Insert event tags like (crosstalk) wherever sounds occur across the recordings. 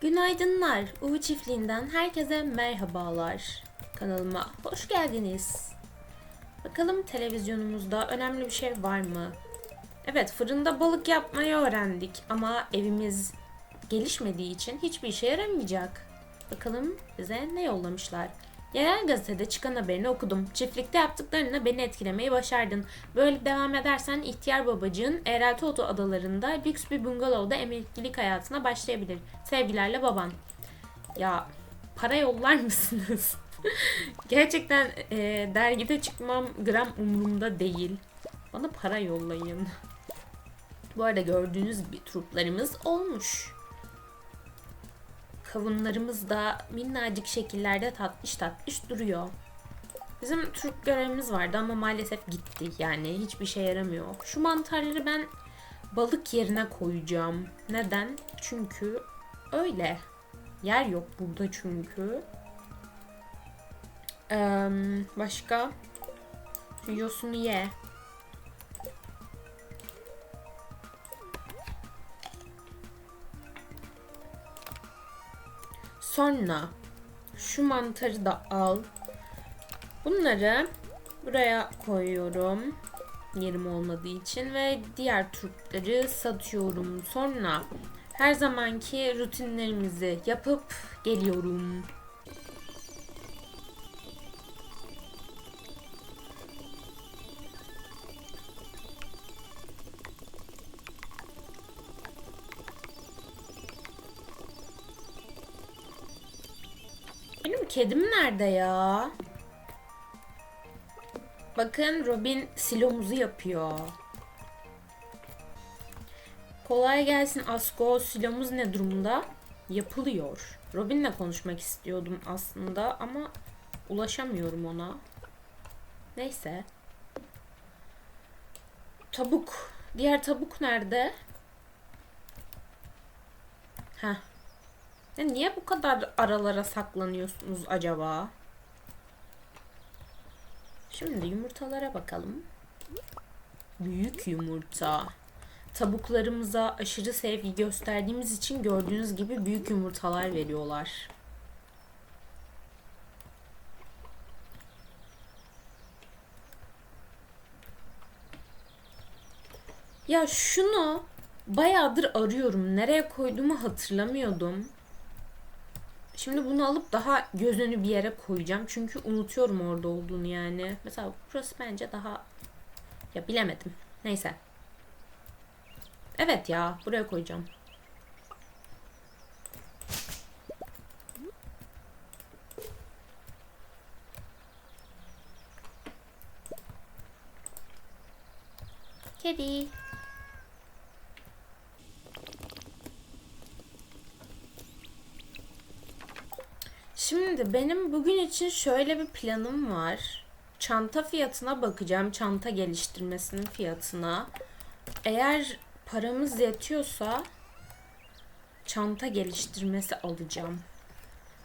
Günaydınlar. Uğu Çiftliği'nden herkese merhabalar. Kanalıma hoş geldiniz. Bakalım televizyonumuzda önemli bir şey var mı? Evet fırında balık yapmayı öğrendik ama evimiz gelişmediği için hiçbir işe yaramayacak. Bakalım bize ne yollamışlar. Yerel gazetede çıkan haberini okudum. Çiftlikte yaptıklarınla beni etkilemeyi başardın. Böyle devam edersen ihtiyar babacığın Eğrelti Otu adalarında lüks bir bungalovda emeklilik hayatına başlayabilir. Sevgilerle baban. Ya para yollar (laughs) mısınız? Gerçekten e, dergide çıkmam gram umurumda değil. Bana para yollayın. Bu arada gördüğünüz gibi truplarımız olmuş. Kavunlarımız da minnacık şekillerde tatlış tatlış duruyor. Bizim trup görevimiz vardı ama maalesef gitti. Yani hiçbir şey yaramıyor. Şu mantarları ben balık yerine koyacağım. Neden? Çünkü öyle. Yer yok burada çünkü. Ee, başka? Yosunu ye. Sonra şu mantarı da al. Bunları buraya koyuyorum. Yerim olmadığı için ve diğer turpları satıyorum. Sonra her zamanki rutinlerimizi yapıp geliyorum. Benim kedim nerede ya? Bakın Robin silomuzu yapıyor. Kolay gelsin Asko. Silomuz ne durumda? Yapılıyor. Robin'le konuşmak istiyordum aslında ama ulaşamıyorum ona. Neyse. Tabuk. Diğer tabuk nerede? Heh. Ya niye bu kadar aralara saklanıyorsunuz acaba? Şimdi yumurtalara bakalım. Büyük yumurta. Tabuklarımıza aşırı sevgi gösterdiğimiz için gördüğünüz gibi büyük yumurtalar veriyorlar. Ya şunu bayağıdır arıyorum. Nereye koyduğumu hatırlamıyordum. Şimdi bunu alıp daha göz önü bir yere koyacağım. Çünkü unutuyorum orada olduğunu yani. Mesela burası bence daha... Ya bilemedim. Neyse. Evet ya buraya koyacağım. Kedi. Şimdi benim bugün için şöyle bir planım var. Çanta fiyatına bakacağım. Çanta geliştirmesinin fiyatına. Eğer paramız yetiyorsa çanta geliştirmesi alacağım.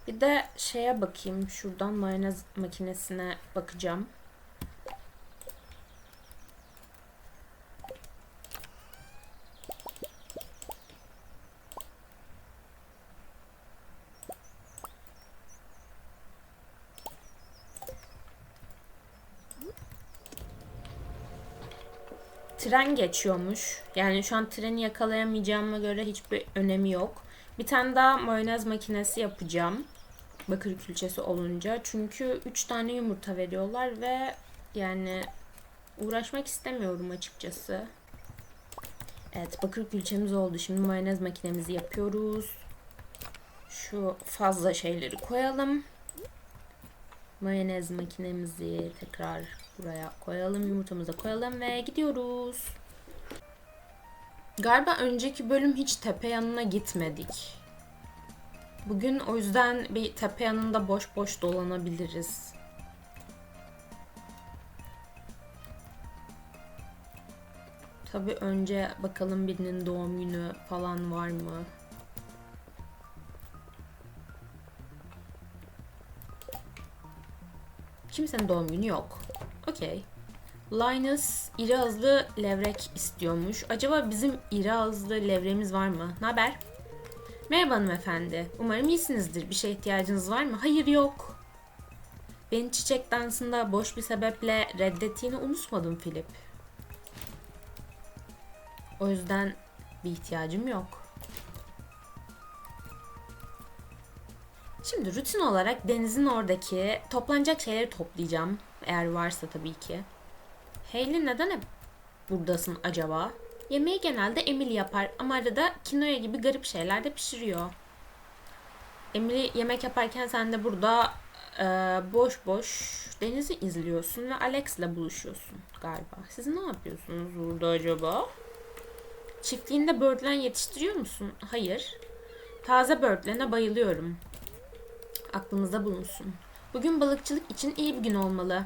Bir de şeye bakayım. Şuradan mayonez makinesine bakacağım. Tren geçiyormuş. Yani şu an treni yakalayamayacağıma göre hiçbir önemi yok. Bir tane daha mayonez makinesi yapacağım. Bakır külçesi olunca. Çünkü 3 tane yumurta veriyorlar ve yani uğraşmak istemiyorum açıkçası. Evet bakır külçemiz oldu. Şimdi mayonez makinemizi yapıyoruz. Şu fazla şeyleri koyalım. Mayonez makinemizi tekrar buraya koyalım. Yumurtamıza koyalım ve gidiyoruz. Galiba önceki bölüm hiç tepe yanına gitmedik. Bugün o yüzden bir tepe yanında boş boş dolanabiliriz. Tabi önce bakalım birinin doğum günü falan var mı? Kimsenin doğum günü yok. Okey. Linus iri ağızlı levrek istiyormuş. Acaba bizim iri ağızlı levremiz var mı? Ne haber? Merhaba hanımefendi. Umarım iyisinizdir. Bir şeye ihtiyacınız var mı? Hayır yok. Beni çiçek dansında boş bir sebeple reddettiğini unutmadım Filip. O yüzden bir ihtiyacım yok. Şimdi rutin olarak denizin oradaki toplanacak şeyleri toplayacağım. Eğer varsa tabii ki. Hayley neden hep buradasın acaba? Yemeği genelde Emily yapar ama arada kinoya gibi garip şeyler de pişiriyor. Emily yemek yaparken sen de burada e, boş boş denizi izliyorsun ve Alex'le buluşuyorsun galiba. Siz ne yapıyorsunuz burada acaba? Çiftliğinde böğürtlen yetiştiriyor musun? Hayır. Taze böğürtlene bayılıyorum. Aklımızda bulunsun. Bugün balıkçılık için iyi bir gün olmalı.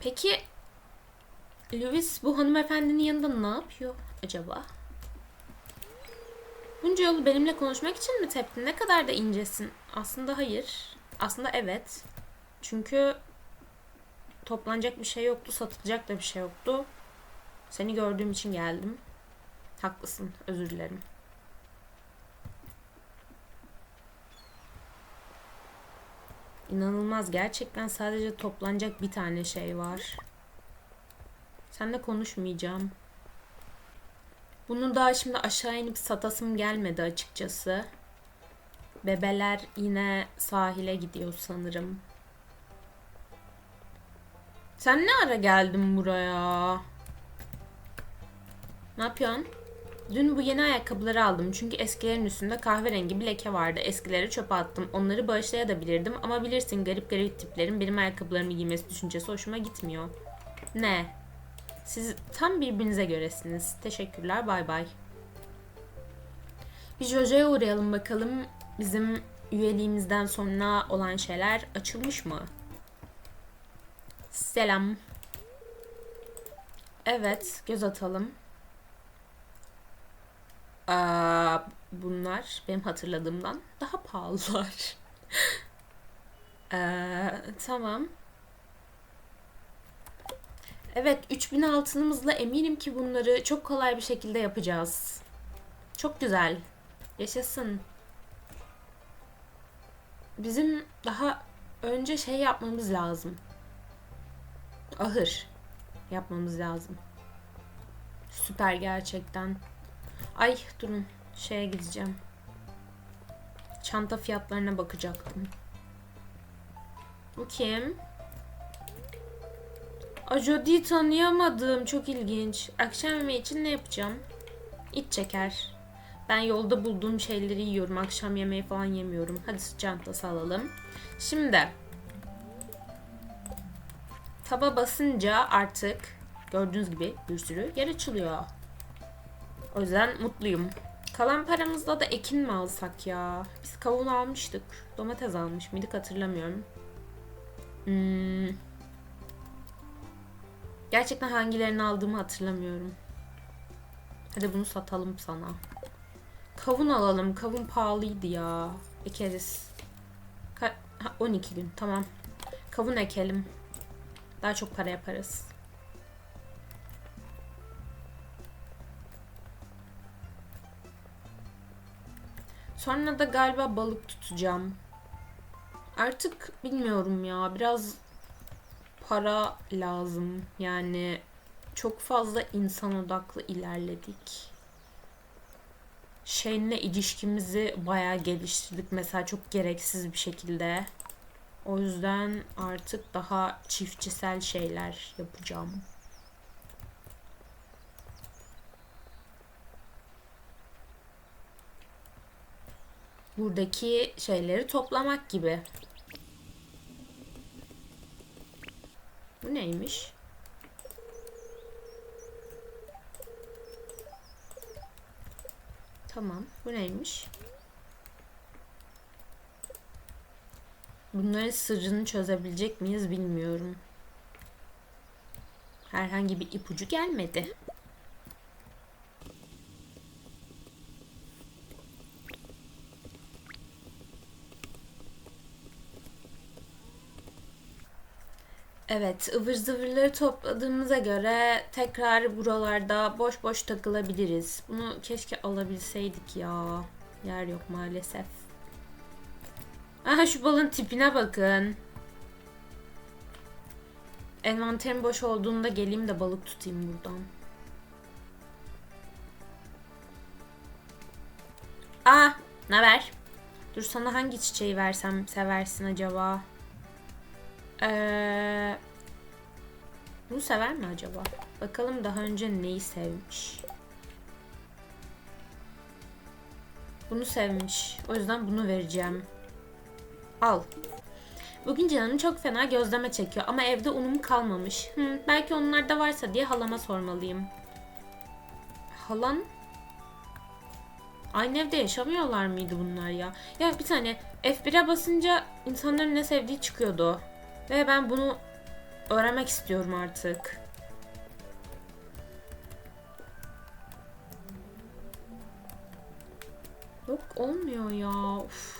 Peki Louis bu hanımefendinin yanında ne yapıyor acaba? Bunca yolu benimle konuşmak için mi teptin? Ne kadar da incesin. Aslında hayır. Aslında evet. Çünkü toplanacak bir şey yoktu, satılacak da bir şey yoktu. Seni gördüğüm için geldim. Haklısın, özür dilerim. İnanılmaz. Gerçekten sadece toplanacak bir tane şey var. Seninle konuşmayacağım. Bunu daha şimdi aşağı inip satasım gelmedi açıkçası. Bebeler yine sahile gidiyor sanırım. Sen ne ara geldin buraya? Ne yapıyorsun? Dün bu yeni ayakkabıları aldım çünkü eskilerin üstünde kahverengi bir leke vardı. Eskileri çöpe attım. Onları bağışlayabilirdim ama bilirsin garip garip tiplerin benim ayakkabılarımı giymesi düşüncesi hoşuma gitmiyor. Ne? Siz tam birbirinize göresiniz. Teşekkürler. Bay bay. Bir Jojo'ya uğrayalım bakalım. Bizim üyeliğimizden sonra olan şeyler açılmış mı? Selam. Evet, göz atalım. Aa, bunlar benim hatırladığımdan daha pahalılar. (laughs) Ee, tamam. Evet 3000 altınımızla eminim ki bunları çok kolay bir şekilde yapacağız. Çok güzel. Yaşasın. Bizim daha önce şey yapmamız lazım. Ahır yapmamız lazım. Süper gerçekten. Ay durun şeye gideceğim. Çanta fiyatlarına bakacaktım. Bu kim? Ajodi'yi tanıyamadım. Çok ilginç. Akşam yemeği için ne yapacağım? İç çeker. Ben yolda bulduğum şeyleri yiyorum. Akşam yemeği falan yemiyorum. Hadi çantası alalım. Şimdi taba basınca artık gördüğünüz gibi bir sürü yer açılıyor. O yüzden mutluyum. Kalan paramızla da ekin mi alsak ya? Biz kavun almıştık. Domates almış mıydık hatırlamıyorum. Hmm. Gerçekten hangilerini aldığımı hatırlamıyorum. Hadi bunu satalım sana. Kavun alalım. Kavun pahalıydı ya. Ekeriz. Ka ha, 12 gün. Tamam. Kavun ekelim. Daha çok para yaparız. Sonra da galiba balık tutacağım. Artık bilmiyorum ya. Biraz para lazım. Yani çok fazla insan odaklı ilerledik. Şeyinle ilişkimizi bayağı geliştirdik. Mesela çok gereksiz bir şekilde. O yüzden artık daha çiftçisel şeyler yapacağım. Buradaki şeyleri toplamak gibi. Bu neymiş? Tamam. Bu neymiş? Bunların sırrını çözebilecek miyiz bilmiyorum. Herhangi bir ipucu gelmedi. Evet, ıvır zıvırları topladığımıza göre tekrar buralarda boş boş takılabiliriz. Bunu keşke alabilseydik ya. yer yok maalesef. Aha şu balın tipine bakın. Envanterim boş olduğunda geleyim de balık tutayım buradan. Aa, ne haber? Dur sana hangi çiçeği versem seversin acaba? Ee, bunu sever mi acaba? Bakalım daha önce neyi sevmiş. Bunu sevmiş. O yüzden bunu vereceğim. Al. Bugün canım çok fena gözleme çekiyor ama evde unum kalmamış. Hı, belki onlarda varsa diye halama sormalıyım. Halan? Aynı evde yaşamıyorlar mıydı bunlar ya? Ya bir tane F1'e basınca insanların ne sevdiği çıkıyordu. Ve ben bunu öğrenmek istiyorum artık. Yok olmuyor ya. Uf,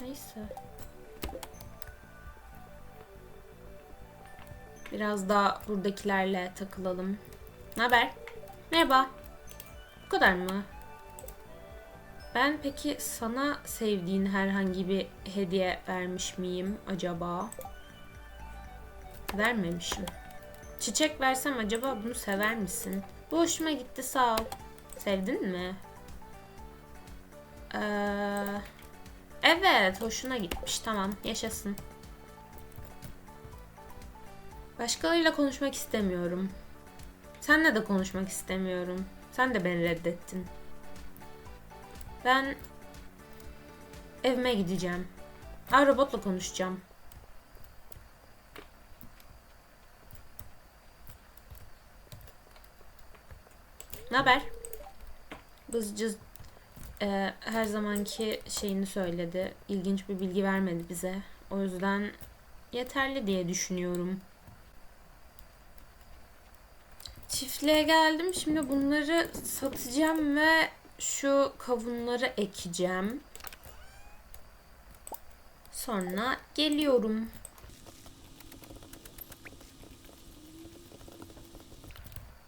neyse. Biraz daha buradakilerle takılalım. Ne haber? Merhaba. Bu kadar mı? Ben peki sana sevdiğin herhangi bir hediye vermiş miyim acaba? Vermemişim. Çiçek versem acaba bunu sever misin? Bu hoşuma gitti sağ ol. Sevdin mi? Ee, evet hoşuna gitmiş tamam yaşasın. Başkalarıyla konuşmak istemiyorum. Senle de konuşmak istemiyorum. Sen de beni reddettin. Ben evime gideceğim. Aa, robotla konuşacağım. Ne haber? Bızcız e, her zamanki şeyini söyledi. İlginç bir bilgi vermedi bize. O yüzden yeterli diye düşünüyorum. Çiftliğe geldim. Şimdi bunları satacağım ve şu kavunları ekeceğim. Sonra geliyorum.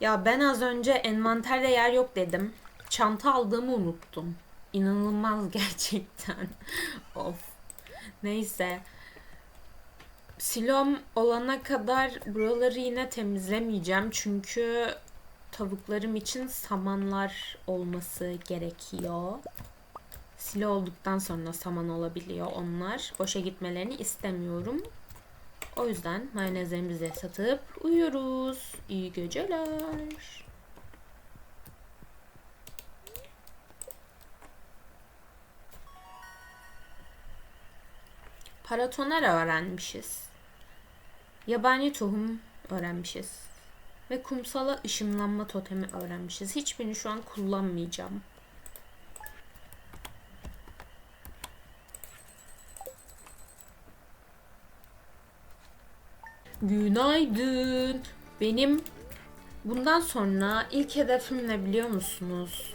Ya ben az önce envanterde yer yok dedim. Çanta aldığımı unuttum. İnanılmaz (laughs) gerçekten. of. Neyse. Silom olana kadar buraları yine temizlemeyeceğim. Çünkü tavuklarım için samanlar olması gerekiyor. Silo olduktan sonra saman olabiliyor onlar. Boşa gitmelerini istemiyorum. O yüzden mayonezlerimizi satıp uyuyoruz. İyi geceler. Paratoner öğrenmişiz. Yabani tohum öğrenmişiz. Ve kumsala ışınlanma totemi öğrenmişiz. Hiçbirini şu an kullanmayacağım. Günaydın. Benim bundan sonra ilk hedefim ne biliyor musunuz?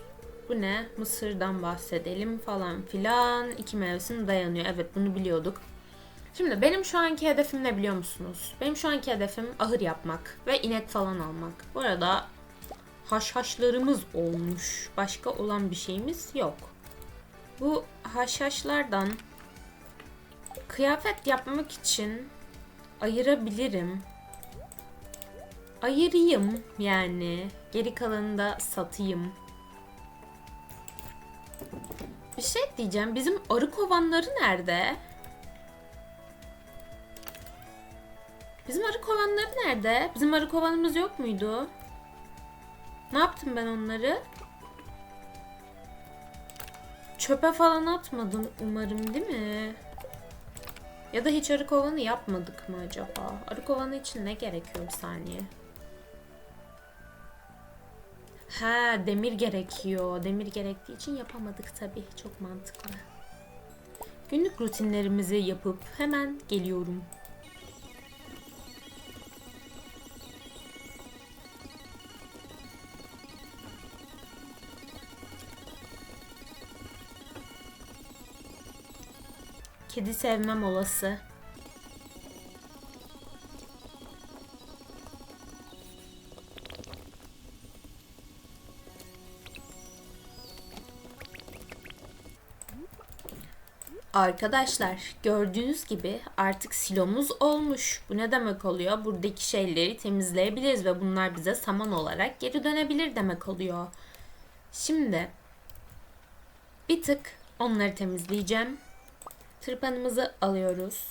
Bu ne? Mısır'dan bahsedelim falan filan. İki mevsim dayanıyor. Evet bunu biliyorduk. Şimdi benim şu anki hedefim ne biliyor musunuz? Benim şu anki hedefim ahır yapmak ve inek falan almak. Bu arada haşhaşlarımız olmuş. Başka olan bir şeyimiz yok. Bu haşhaşlardan kıyafet yapmak için ayırabilirim. Ayırayım yani. Geri kalanını da satayım. Bir şey diyeceğim. Bizim arı kovanları nerede? Bizim arı kovanları nerede? Bizim arı kovanımız yok muydu? Ne yaptım ben onları? Çöpe falan atmadım umarım değil mi? Ya da hiç arı kovanı yapmadık mı acaba? Arı kovanı için ne gerekiyor bir saniye? Ha demir gerekiyor. Demir gerektiği için yapamadık tabii. Çok mantıklı. Günlük rutinlerimizi yapıp hemen geliyorum. Kedi sevme molası. Arkadaşlar gördüğünüz gibi artık silomuz olmuş. Bu ne demek oluyor? Buradaki şeyleri temizleyebiliriz ve bunlar bize saman olarak geri dönebilir demek oluyor. Şimdi bir tık onları temizleyeceğim. Tırpanımızı alıyoruz.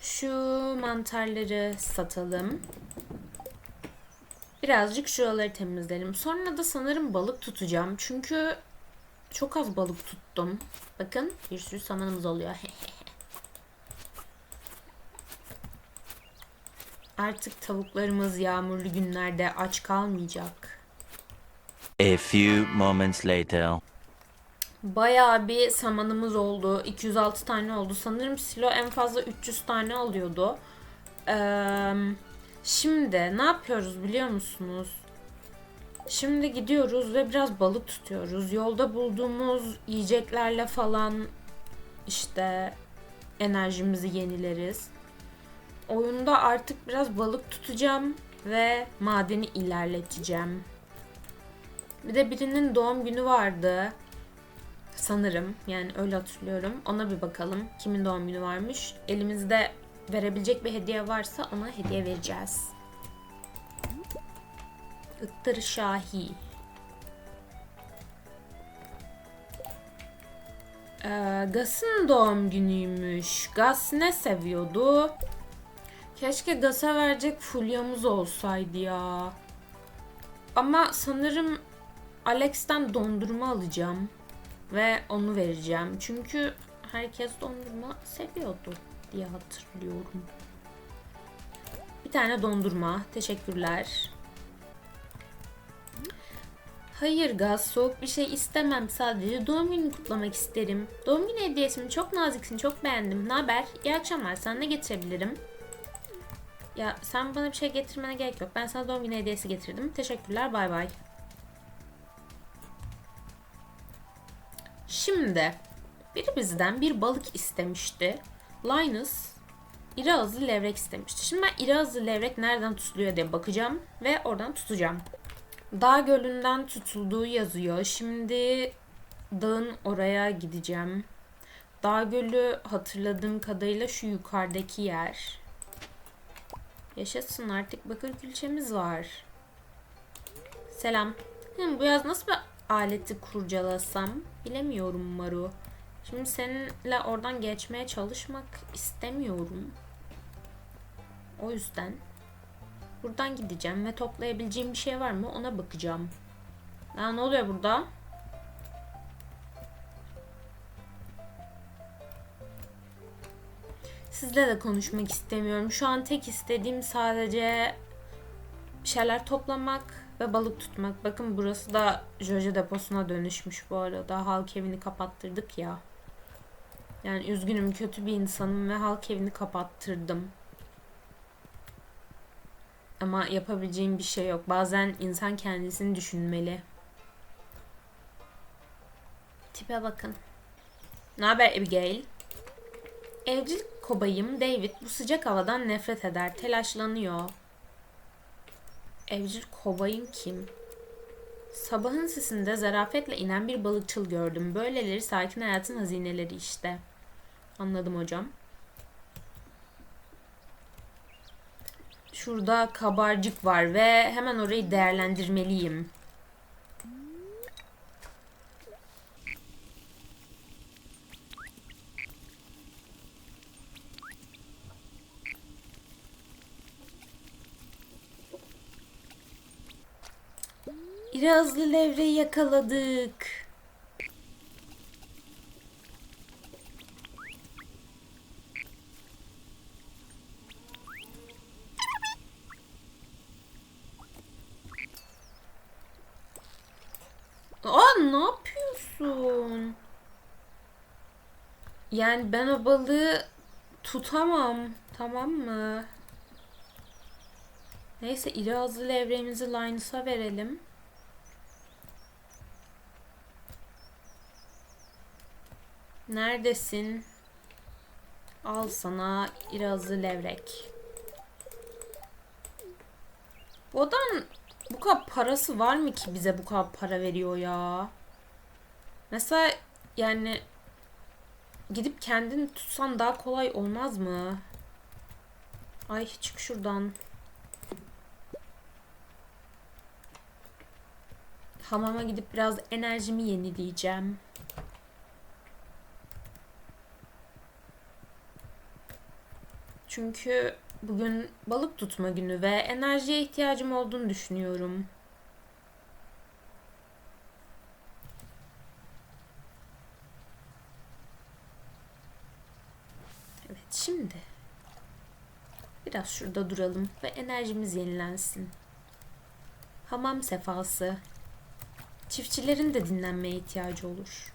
Şu mantarları satalım. Birazcık şuraları temizleyelim. Sonra da sanırım balık tutacağım. Çünkü çok az balık tuttum. Bakın bir sürü samanımız oluyor. (laughs) Artık tavuklarımız yağmurlu günlerde aç kalmayacak. A few moments later. Bayağı bir samanımız oldu. 206 tane oldu. Sanırım silo en fazla 300 tane alıyordu. Ee, şimdi ne yapıyoruz biliyor musunuz? Şimdi gidiyoruz ve biraz balık tutuyoruz. Yolda bulduğumuz yiyeceklerle falan işte enerjimizi yenileriz. Oyunda artık biraz balık tutacağım ve madeni ilerleteceğim. Bir de birinin doğum günü vardı. Sanırım yani öyle hatırlıyorum. Ona bir bakalım. Kimin doğum günü varmış. Elimizde verebilecek bir hediye varsa ona hediye vereceğiz. Ittır Şahi. Ee, Gas'ın doğum günüymüş. Gas ne seviyordu? Keşke Gas'a verecek fulyamız olsaydı ya. Ama sanırım Alex'ten dondurma alacağım. Ve onu vereceğim. Çünkü herkes dondurma seviyordu diye hatırlıyorum. Bir tane dondurma. Teşekkürler. Hayır Gaz, soğuk bir şey istemem. Sadece doğum gününü kutlamak isterim. Doğum günü hediyesini çok naziksin, çok beğendim. Ne haber? İyi akşamlar. Sana ne getirebilirim? Ya sen bana bir şey getirmene gerek yok. Ben sana doğum günü hediyesi getirdim. Teşekkürler. Bay bay. Şimdi biri bizden bir balık istemişti. Linus iri levrek istemişti. Şimdi ben iri levrek nereden tutuluyor diye bakacağım ve oradan tutacağım. Dağ gölünden tutulduğu yazıyor. Şimdi dağın oraya gideceğim. Dağ gölü hatırladığım kadarıyla şu yukarıdaki yer. Yaşasın artık bakır külçemiz var. Selam. Hı, bu yaz nasıl bir aleti kurcalasam bilemiyorum Maru. Şimdi seninle oradan geçmeye çalışmak istemiyorum. O yüzden buradan gideceğim ve toplayabileceğim bir şey var mı ona bakacağım. Ya ne oluyor burada? Sizle de konuşmak istemiyorum. Şu an tek istediğim sadece şeyler toplamak ve balık tutmak. Bakın burası da Jojo deposuna dönüşmüş bu arada. Halk evini kapattırdık ya. Yani üzgünüm kötü bir insanım ve halk evini kapattırdım. Ama yapabileceğim bir şey yok. Bazen insan kendisini düşünmeli. Tipe bakın. Ne haber Abigail? Evcil kobayım David bu sıcak havadan nefret eder. Telaşlanıyor. Evcil kobayın kim? Sabahın sesinde zarafetle inen bir balıkçıl gördüm. Böyleleri sakin hayatın hazineleri işte. Anladım hocam. Şurada kabarcık var ve hemen orayı değerlendirmeliyim. İri hızlı levreyi yakaladık. Aa ne yapıyorsun? Yani ben o balığı tutamam. Tamam mı? Neyse iri ağızlı levremizi Linus'a verelim. Neredesin? Al sana irazlı levrek. Bu adam bu kadar parası var mı ki bize bu kadar para veriyor ya? Mesela yani gidip kendini tutsan daha kolay olmaz mı? Ay çık şuradan. Hamama gidip biraz enerjimi yenileyeceğim. Çünkü bugün balık tutma günü ve enerjiye ihtiyacım olduğunu düşünüyorum. Evet şimdi biraz şurada duralım ve enerjimiz yenilensin. Hamam sefası. Çiftçilerin de dinlenmeye ihtiyacı olur.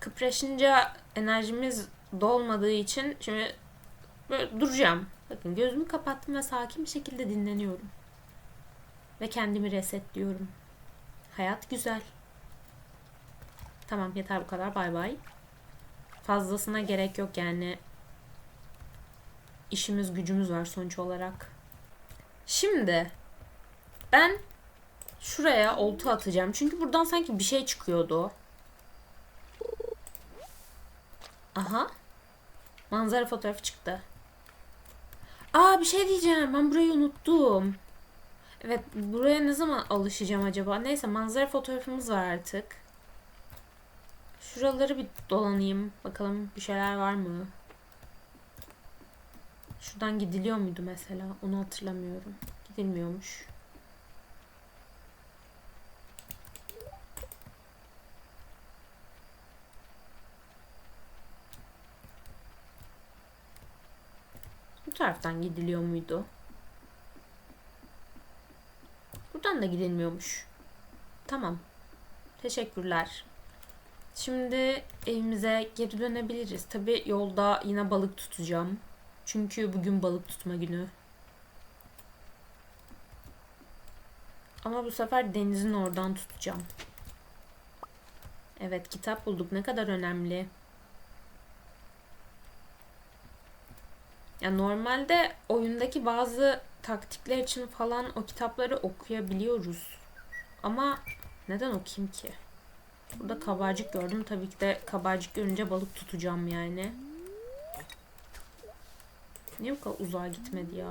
Kıpraşınca enerjimiz dolmadığı için şimdi böyle duracağım. Bakın gözümü kapattım ve sakin bir şekilde dinleniyorum. Ve kendimi resetliyorum. Hayat güzel. Tamam yeter bu kadar bay bay. Fazlasına gerek yok yani. İşimiz gücümüz var sonuç olarak. Şimdi ben şuraya olta atacağım. Çünkü buradan sanki bir şey çıkıyordu. Aha. Manzara fotoğrafı çıktı. Aa bir şey diyeceğim. Ben burayı unuttum. Evet buraya ne zaman alışacağım acaba? Neyse manzara fotoğrafımız var artık. Şuraları bir dolanayım. Bakalım bir şeyler var mı? Şuradan gidiliyor muydu mesela? Onu hatırlamıyorum. Gidilmiyormuş. Taraftan gidiliyor muydu? Buradan da gidilmiyormuş. Tamam. Teşekkürler. Şimdi evimize geri dönebiliriz. Tabi yolda yine balık tutacağım. Çünkü bugün balık tutma günü. Ama bu sefer denizin oradan tutacağım. Evet kitap bulduk. Ne kadar önemli. Ya normalde oyundaki bazı taktikler için falan o kitapları okuyabiliyoruz. Ama neden okuyayım ki? Burada kabarcık gördüm. Tabii ki de kabarcık görünce balık tutacağım yani. Niye bu kadar uzağa gitmedi ya?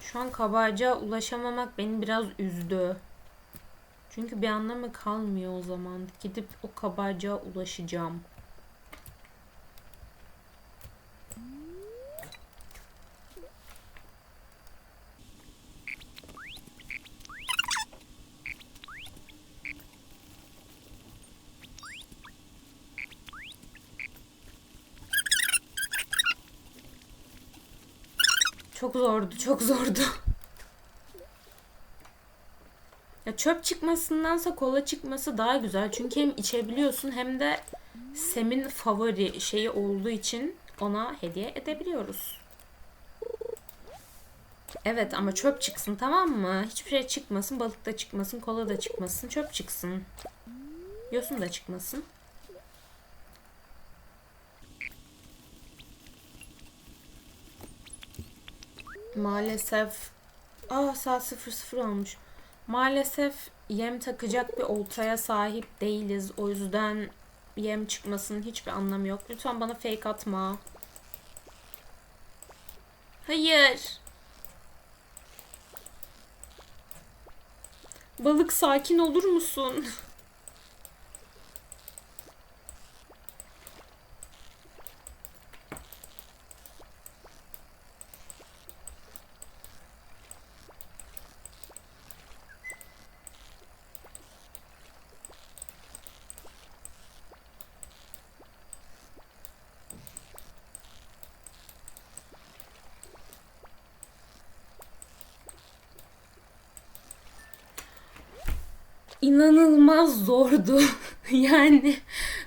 Şu an kabarcığa ulaşamamak beni biraz üzdü. Çünkü bir anlamı kalmıyor o zaman. Gidip o kabarcığa ulaşacağım. Çok zordu, çok zordu. (laughs) Ya çöp çıkmasındansa kola çıkması daha güzel. Çünkü hem içebiliyorsun hem de Sem'in favori şeyi olduğu için ona hediye edebiliyoruz. Evet ama çöp çıksın tamam mı? Hiçbir şey çıkmasın. Balık da çıkmasın. Kola da çıkmasın. Çöp çıksın. Yosun da çıkmasın. Maalesef Aa saat 00 olmuş. Maalesef yem takacak bir oltaya sahip değiliz. O yüzden yem çıkmasının hiçbir anlamı yok. Lütfen bana fake atma. Hayır. Balık sakin olur musun? İnanılmaz zordu. (laughs) yani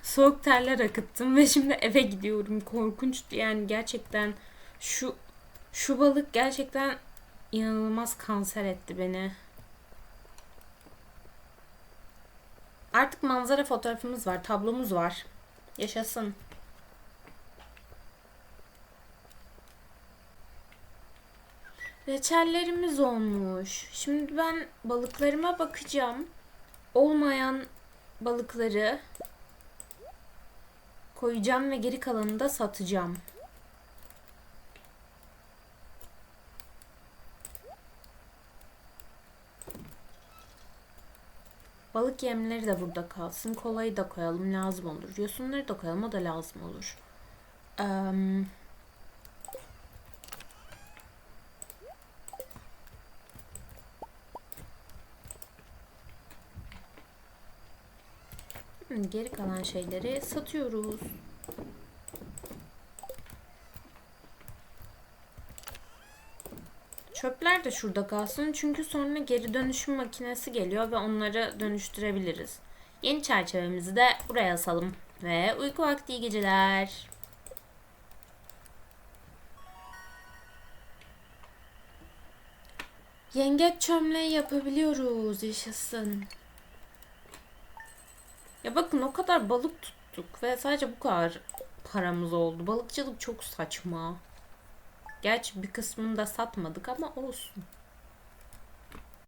soğuk terler akıttım ve şimdi eve gidiyorum. Korkunçtu yani gerçekten şu şu balık gerçekten inanılmaz kanser etti beni. Artık manzara fotoğrafımız var, tablomuz var. Yaşasın. Reçellerimiz olmuş. Şimdi ben balıklarıma bakacağım. Olmayan balıkları koyacağım ve geri kalanını da satacağım. Balık yemleri de burada kalsın. Kolayı da koyalım lazım olur. Yosunları da koyalım o da lazım olur. Eee Hı, Geri kalan şeyleri satıyoruz. Çöpler de şurada kalsın çünkü sonra geri dönüşüm makinesi geliyor ve onları dönüştürebiliriz. Yeni çerçevemizi de buraya asalım. Ve uyku vakti iyi geceler. Yengeç çömleği yapabiliyoruz. Yaşasın. Bakın o kadar balık tuttuk ve sadece bu kadar paramız oldu. Balıkçılık çok saçma. Gerçi bir kısmını da satmadık ama olsun.